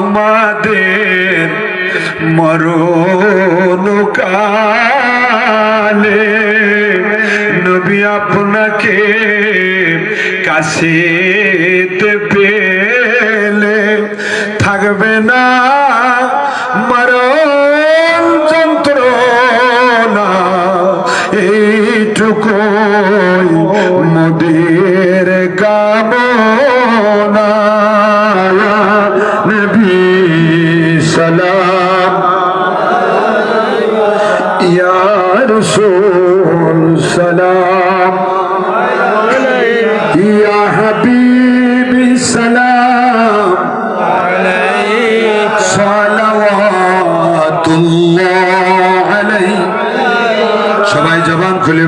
আমাদের মরণ কালে নবী আপনাকে কাছে পেলে থাকবে না মরণ যন্ত্রণা। এইটুকু মোদের কামনা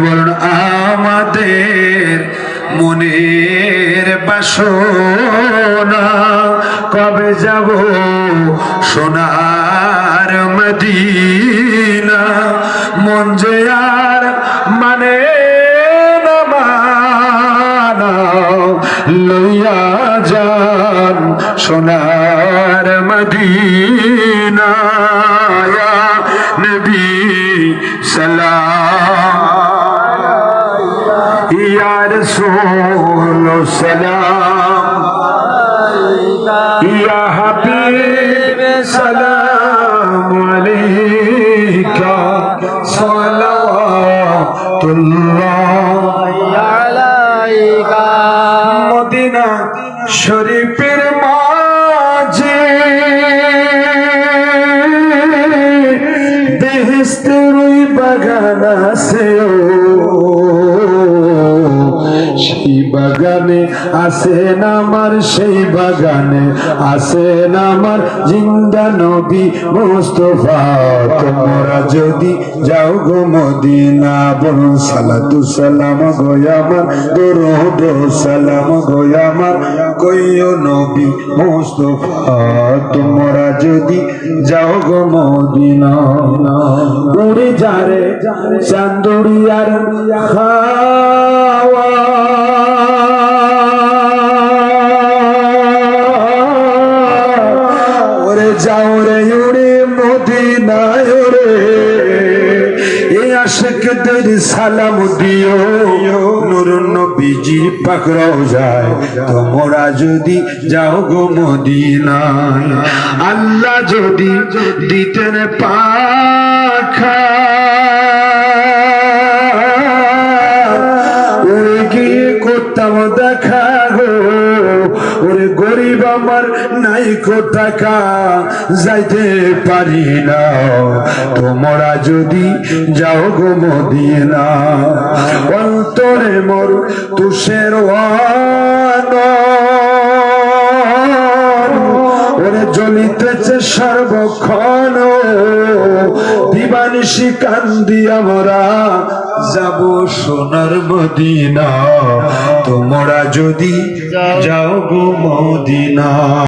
বলুন আমাদের মনের বাসনা। কবে যাব সোনার মদিনা? মন যে আর মানে লইয়া যান সোনার মদিনা। সালাম। ইয়া হাবিব সালাম আলাইকা। সালাওয়াতুল্লাহ। মদিনা শরীফের মাঝে বেহেস্তের ওই বাগান আছে। বাগানে আসেন আমার সেই বাগানে আসেন আমার জিন্দা নবী মুস্তফা। তোমরা যদি যাও গো মদিনা, বলুন সালাতু সালাম গোয়ামার দরুদ সালাম গোয়ামার কইও নবী মুস্তফা। তোমরা যদি যাও গো মদিনা উড়ে যারে চান্দুরিয়ার খাওয়া যাও রে উড়ে মদিনায় রে। এ আশেকদের সালাম দিও। নূর নবীজির পাক রওজায় তোমরা যদি যাও গো মদিনায়। আল্লাহ যদি দিতেন পাখা করতাম দেখা গো। ওরে গরিব আমার নাই কো টাকা যাইতে পারি না। তোমরা যদি যাও গো মদিনা, অন্তরে মোর তুষের ওরে জ্বলিতেছে সর্বক্ষণ। দিবানিশি কান্দি আমরা যাব সোনার মদিনা। তোমরা যদি যাও গো মদিনা।